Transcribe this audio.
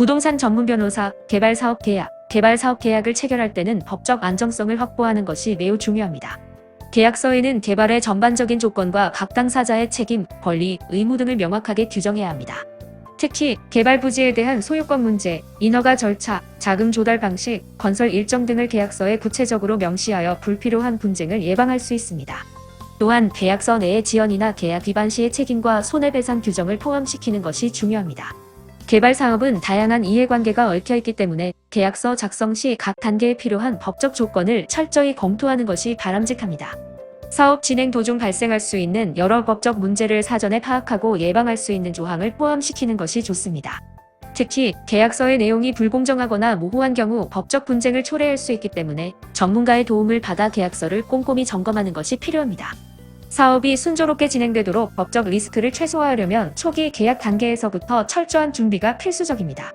부동산 전문 변호사, 개발 사업 계약, 개발 사업 계약을 체결할 때는 법적 안정성을 확보하는 것이 매우 중요합니다. 계약서에는 개발의 전반적인 조건과 각 당사자의 책임, 권리, 의무 등을 명확하게 규정해야 합니다. 특히 개발 부지에 대한 소유권 문제, 인허가 절차, 자금 조달 방식, 건설 일정 등을 계약서에 구체적으로 명시하여 불필요한 분쟁을 예방할 수 있습니다. 또한 계약서 내의 지연이나 계약 위반 시의 책임과 손해배상 규정을 포함시키는 것이 중요합니다. 개발 사업은 다양한 이해관계가 얽혀 있기 때문에 계약서 작성 시 각 단계에 필요한 법적 조건을 철저히 검토하는 것이 바람직합니다. 사업 진행 도중 발생할 수 있는 여러 법적 문제를 사전에 파악하고 예방할 수 있는 조항을 포함시키는 것이 좋습니다. 특히 계약서의 내용이 불공정하거나 모호한 경우 법적 분쟁을 초래할 수 있기 때문에 전문가의 도움을 받아 계약서를 꼼꼼히 점검하는 것이 필요합니다. 사업이 순조롭게 진행되도록 법적 리스크를 최소화하려면 초기 계약 단계에서부터 철저한 준비가 필수적입니다.